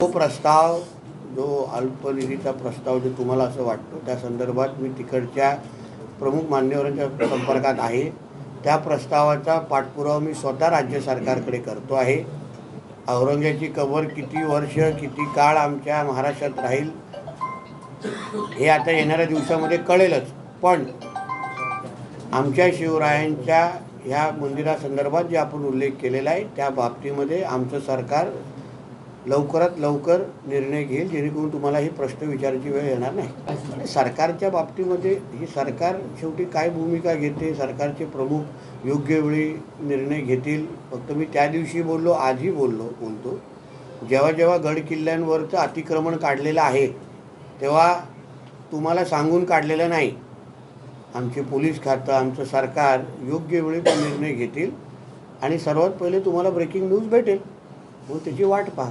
तो प्रस्ताव जो अल्पनिधीचा प्रस्ताव जो तुम्हाला असं वाटतो त्या संदर्भात मी तिकडच्या प्रमुख मान्यवरांच्या संपर्कात आहे. त्या प्रस्तावाचा पाठपुरावा मी स्वतः राज्य सरकारकडे करतो आहे. औरंगाची कबर किती वर्ष किती काळ आमच्या महाराष्ट्रात राहील हे आता येणाऱ्या दिवसामध्ये कळेलच. पण आमच्या शिवरायांच्या ह्या मंदिरासंदर्भात जे आपण उल्लेख केलेला आहे त्या बाबतीमध्ये आमचं सरकार लवकरात लवकर निर्णय घेईल जेणेकरून तुम्हाला ही प्रश्न विचारायची वेळ येणार नाही. सरकारच्या बाबतीमध्ये ही सरकार शेवटी काय भूमिका घेते सरकारचे प्रमुख योग्य वेळी निर्णय घेतील? फक्त मी त्या दिवशी बोललो आजही बोललो बोलतो. जेव्हा जेव्हा गड किल्ल्यांवरचं अतिक्रमण काढलेलं आहे तेव्हा तुम्हाला सांगून काढलेलं नाही. आमचे पोलीस खातं आमचं सरकार योग्य वेळी निर्णय घेतील आणि सर्वात पहिले तुम्हाला ब्रेकिंग न्यूज भेटेल. मग त्याची वाट पहा.